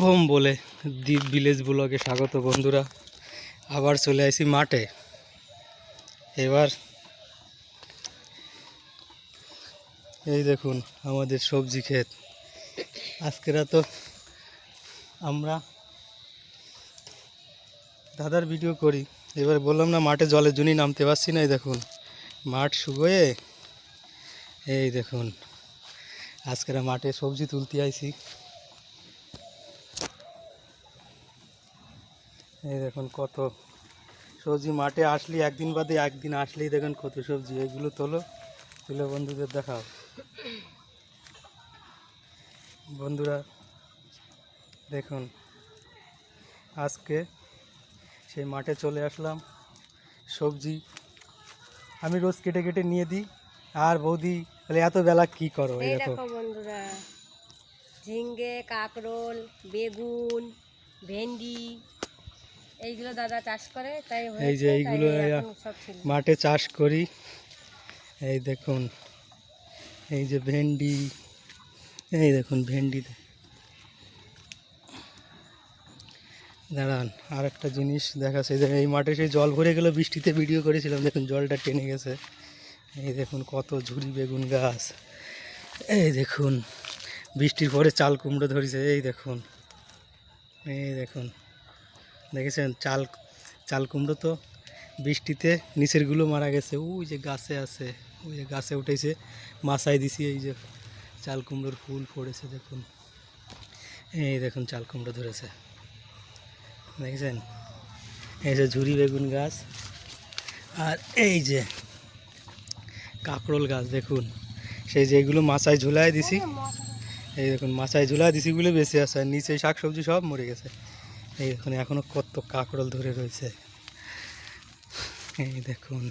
Vom বলে দ্বীপ village ব্লগে স্বাগত বন্ধুরা। আবার চলে আসি মাঠে। এবার এই দেখুন আমাদের সবজি ক্ষেত। আজকেরা তো আমরা দাদার ভিডিও করি। এবার বললাম না, মাঠে জলের জন্যই নামতে পারছি না, এই দেখুন। মাঠ শুকোয়ে এই দেখুন আজকেরা মাঠে সবজি তুলতে আইছি। এই দেখুন কত সবজি মাঠে আসলে একদিন বাদে একদিন আসলেই দেখুন কত সবজি। এগুলো তোলো তুলে বন্ধুদের দেখাও। বন্ধুরা দেখুন আজকে সেই মাঠে চলে আসলাম সবজি আমি রোজ কেটে কেটে নিয়ে দিই। আর বৌদি বলে এত বেলা কি করো? দেখো বন্ধুরা ঝিঙ্গে কাকরোল বেগুন ভেন্ডি এইগুলো দাদা চাষ করে তাই এই যে এইগুলো মাঠে চাষ করি। এই দেখুন এই যে ভেন্ডি এই দেখুন ভেন্ডি দাঁড়ান আর একটা জিনিস দেখাচ্ছে। যে এই মাঠে সেই জল ভরে গেল বৃষ্টিতে ভিডিও করেছিলাম দেখুন জলটা টেনে গেছে। এই দেখুন কত ঝুড়ি বেগুন গাছ। এই দেখুন বৃষ্টির পরে চাল কুমড়ো ধরেছে এই দেখুন। এই দেখুন। দেখেছেন? চাল চাল কুমড়ো তো বৃষ্টিতে নিচেরগুলো মারা গেছে। ওই যে গাছে আছে, ওই যে গাছে উঠেছে মাথায় দিছি, এই যে চাল কুমড়োর ফুল পড়েছে দেখুন। এই দেখুন, চাল কুমড়ো ধরেছে। দেখেছেন? এই যে ঝুরি বেগুন গাছ, আর এই যে কাঁকরোল গাছ, দেখুন। সেই যে এগুলো মাচায় ঝুলাই দিছি। এই দেখুন মাচায় ঝুলাই দিছি গুলো বেশি আছে, আর নিচে শাক সবজি সব মরে গেছে। এই দেখুন এখনও কত কাঁকরোল ধরে রয়েছে। এই দেখুন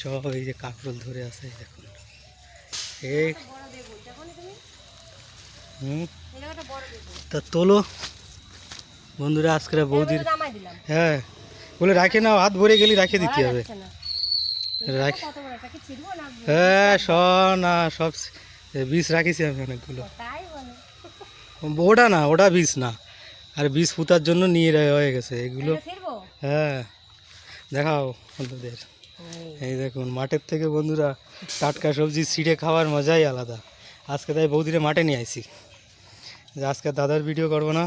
সব এই যে কাঁকরোল ধরে আছে এই দেখুন। এই নি হুম? তা তোলো। বন্ধুরা আজকে বৌদির হ্যাঁ বলে রাখে নাও হাত ভরে গেলে রাখে দিতে হবে। না। রাখ না হ্যাঁ সব না সব বীজ রাখিছি আমি অনেকগুলো। ওটা না ওটা বীজ না। আর বীজ পুতার জন্য নিয়ে হয়ে গেছে এগুলো হ্যাঁ। দেখাও বন্ধুদের এই দেখুন মাঠের থেকে বন্ধুরা টাটকা সবজি ছিঁড়ে খাওয়ার মজাই আলাদা। আজকে তাই বৌদিরে মাঠে নিয়ে আইছি। যে আজকে দাদার ভিডিও করব না।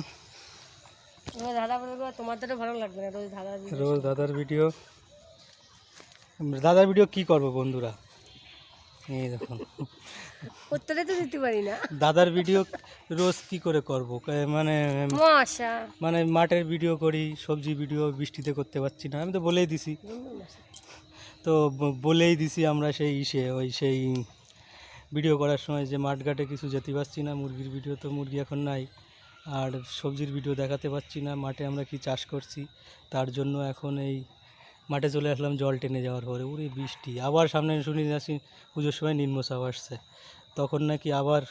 রোজ দাদার ভিডিও দাদার ভিডিও কি করব বন্ধুরা? এই দেখুন। উত্তরে তো দিতে পারি না। দাদার ভিডিও রোজ কি করে করব? মানে মশা। মানে মাঠের ভিডিও করি সবজি ভিডিও বৃষ্টিতে করতে পারছি না। আমি তো বলেই দিছি। তো বলেই দিছি আমরা সেই ইসে ওই সেই ভিডিও করার সময় যে মাঠঘাটে কিছু যেতে পারছি না মুরগির ভিডিও তো মুরগি এখন নাই। আর সবজির ভিডিও দেখাতে পারছি না মাঠে আমরা কি চাষ করছি? তার জন্য এখন এই মাঠে চলে আসলাম, জল টেনে যাওয়ার পরে। উড়ে বৃষ্টি। আবার সামনে শুনি যাচ্ছি, পুজোর সময় নিম্নচাপ আসছে। তখন নাকি আবার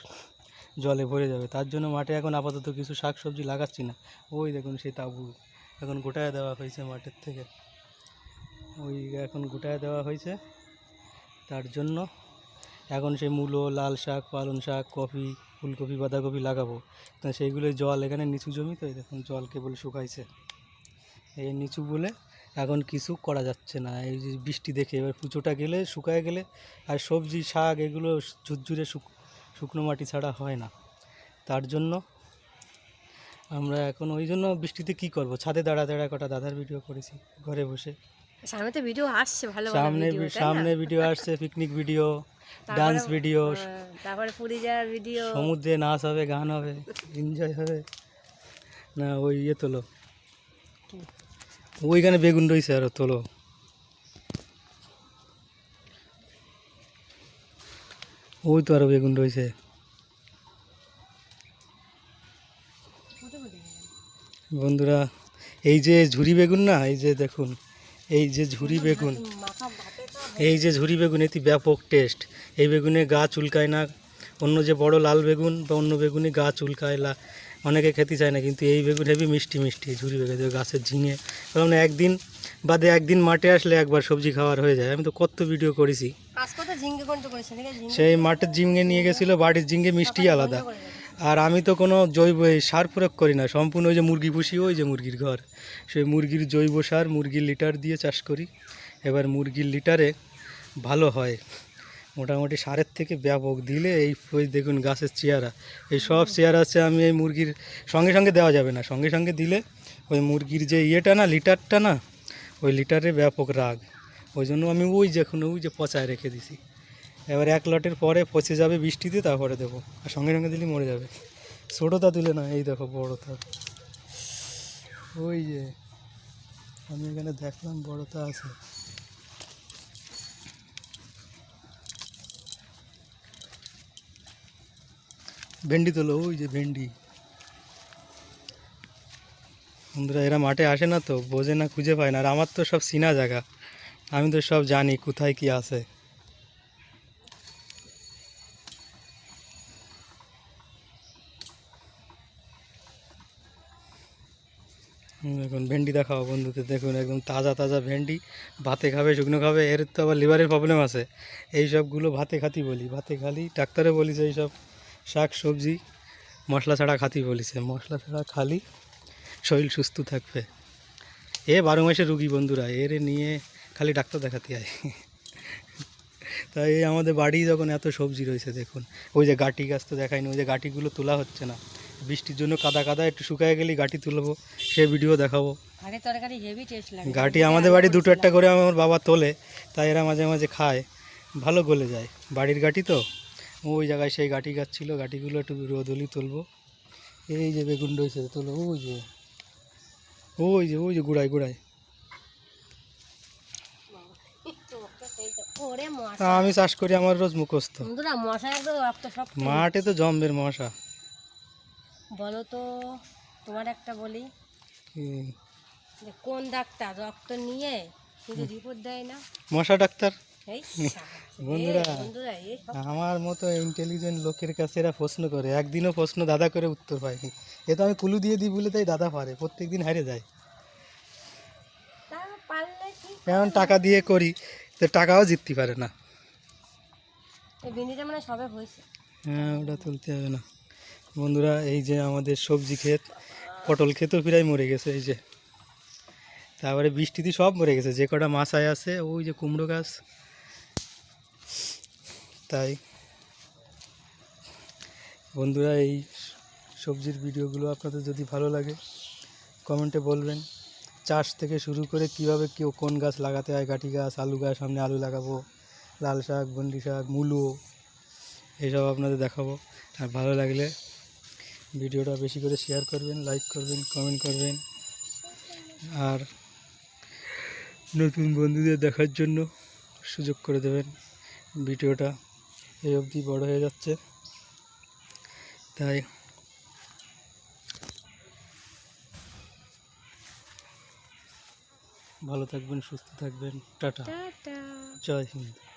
জলে ভরে যাবে। তার জন্য মাঠে এখন আপাতত কিছু শাক সবজি লাগাচ্ছি না। ওই দেখুন, সেই তাবু। এখন গোটায় দেওয়া হয়েছে মাঠের থেকে। ওই এখন গোটায় দেওয়া হয়েছে। তার জন্য এখন সেই মূলো, লাল শাক, পালং শাক, কফি, ফুলকপি, বাঁধাকপি লাগাবো। তা সেইগুলো জল এখানে নিচু জমি তো দেখুন জল কেবল শুকাইছে। এই নিচু বলে এখন কিছু করা যাচ্ছে না। এই যে বৃষ্টি দেখে এবার পুজোটা গেলে শুকায় গেলে আর সবজি শাক এগুলো ঝুরঝুরে শুক শুকনো মাটি ছাড়া হয় না। তার জন্য আমরা এখন ওই জন্য বৃষ্টিতে কি করব? ছাদে দাঁড়া দাঁড়া কটা দাদার ভিডিও করেছি ঘরে বসে। সামনে তো ভিডিও আসছে ভালো সামনে? সামনে ভিডিও আসছে পিকনিক ভিডিও ডান্স ভিডিও তারপরে পুরী যাওয়ার ভিডিও সমুদ্রে নাচ হবে গান হবে এনজয় হবে। না ওই ইয়ে তোলো। ওইখানে বেগুন রয়েছে আরও তোলো। ওই তো আরও বেগুন রয়েছে। বন্ধুরা, এই যে ঝুরি বেগুন না, এই যে দেখুন, এই যে ঝুরি বেগুন, এই যে ঝুরি বেগুন, এটি ব্যাপক টেস্ট এই বেগুনে গা চুলকায় না অন্য যে বড় লাল বেগুন বা অন্য বেগুনে গা চুলকায় লা অনেকে খেতে চায় না কিন্তু এই বেগুন হেবি মিষ্টি মিষ্টি ঝুরি বেগুন গাছের ঝিঙে। কারণ একদিন বাদে একদিন মাঠে আসলে একবার সবজি খাওয়ার হয়ে যায়। আমি তো কত ভিডিও করেছি। ঝিঙ্গে ঝিঙ্গে সেই মাঠের ঝিঙে নিয়ে গেছিল বাড়ির ঝিঙে মিষ্টি আলাদা। আর আমি তো কোনো জৈব এই সার প্রয়োগ করি না। সম্পূর্ণ ওই যে মুরগি পুষি ওই যে মুরগির ঘর। সেই মুরগির জৈব সার মুরগির লিটার দিয়ে চাষ করি। এবার মুরগির লিটারে ভালো হয়। মোটামুটি সারের থেকে ব্যাপক দিলে এই ওই দেখুন গাছের চেয়ারা এই সব চেয়ারা আছে আমি এই মুরগির সঙ্গে সঙ্গে দেওয়া যাবে না। সঙ্গে সঙ্গে দিলে ওই মুরগির যে ইয়েটা না, লিটারটা না, ওই লিটারে ব্যাপক রাগ। ওই জন্য আমি ওই যখন ওই যে পচায় রেখে দিছি। এবার এক লটের পরে পচে যাবে বৃষ্টিতে, তারপরে দেবো। আর সঙ্গে সঙ্গে দিলে মরে যাবে। ছোটোটা দিলে না, এই দেখো বড়টা। ওই যে, আমি এখানে দেখলাম বড়টা আছে। ভেন্ডি তোলো ওই যে ভেন্ডি। বন্ধুরা, এরা মাঠে আসে না তো, বোঝে না, খুঁজে পায় না। আর আমার তো সব চিনা জায়গা। আমি তো সব জানি কোথায় কি আছে। দেখুন ভেন্ডি দেখাও বন্ধুদের। দেখুন, একদম তাজা তাজা ভেন্ডি। ভাতে খাবে, শুকনো খাবে, এর তো আবার লিভারের প্রবলেম আছে। এই সবগুলো ভাতে খাতি বলি। ভাতে খালি ডাক্তারে বলিছে এইসব শাক সবজি মশলা ছাড়া খাতি বলেছে। মশলা ছাড়া খালি শরীর সুস্থ থাকবে। এ বারো মাসে রুগী বন্ধুরা এর নিয়ে খালি ডাক্তার দেখাতে হয় তাই এই আমাদের বাড়ি যখন এত সবজি রয়েছে দেখুন। ওই যে গাটি গাছ তো দেখায়নি ওই যে গাটিগুলো তোলা হচ্ছে না। বৃষ্টির জন্য কাদা কাদা একটু শুকায় গেলেই গাটি তুলবো সে ভিডিও দেখাবো। গাটি আমাদের বাড়ি দুটো একটা করে আমার বাবা তোলে তাই এরা মাঝে মাঝে খায়। ভালো গলে যায়। বাড়ির গাটি তো? ওই জায়গায় সেই গাটি গাছ ছিল গাটিগুলো একটু রোদলি তুলবো। এই যে বেগুন রয়েছে তোলো ওই যে ওই যে ওই যে গুড়াই গুড়াই মশা। আমি চাষ করি আমার রোজ মুখস্থ। মাঠে তো জম্বের মশা। বলো তো তোমার একটা বলি। কোন ডাক্তার রক্ত নিয়ে কিন্তু রিপোর্ট দেয় না? মশা ডাক্তার? বন্ধুরা। আমার মতো ইন্টেলিজেন্ট লোকের কাছে এরা প্রশ্ন করে। একদিনও প্রশ্ন দাদা করে উত্তর পায়নি। এ তো আমি কুলু দিয়ে দিই বলে তাই দাদা পারে প্রত্যেক দিন হারে যায়। এখন টাকা দিয়ে করি তো টাকাও জিততে পারে না। মানে সবে হয়েছে। হ্যাঁ ওটা তুলতে হবে না। বন্ধুরা এই যে আমাদের সবজি ক্ষেত পটল ক্ষেতও প্রায় মরে গেছে এই যে। তারপরে বৃষ্টিতে সব মরে গেছে যে কটা মাছায় আছে ওই যে কুমড়ো গাছ। তাই। বন্ধুরা, এই সবজির ভিডিওগুলো আপনাদের যদি ভালো লাগে, কমেন্টে বলবেন। চাষ থেকে শুরু করে কীভাবে কেউ কোন গাছ লাগাতে হয় গাঠি গাছ, আলু গাছ, সামনে আলু লাগাবো, লাল শাক, ভন্ডি শাক, মূলো, এইসব আপনাদের দেখাবো। আর ভালো লাগলে ভিডিওটা বেশি করে শেয়ার করবেন লাইক করবেন কমেন্ট করবেন। আর নতুন বন্ধুদের দেখার জন্য সুযোগ করে দেবেন ভিডিওটা। এই অবধি বড় হয়ে যাচ্ছে। তাই ভালো থাকবেন সুস্থ থাকবেন। টাটা। জয় হিন্দ।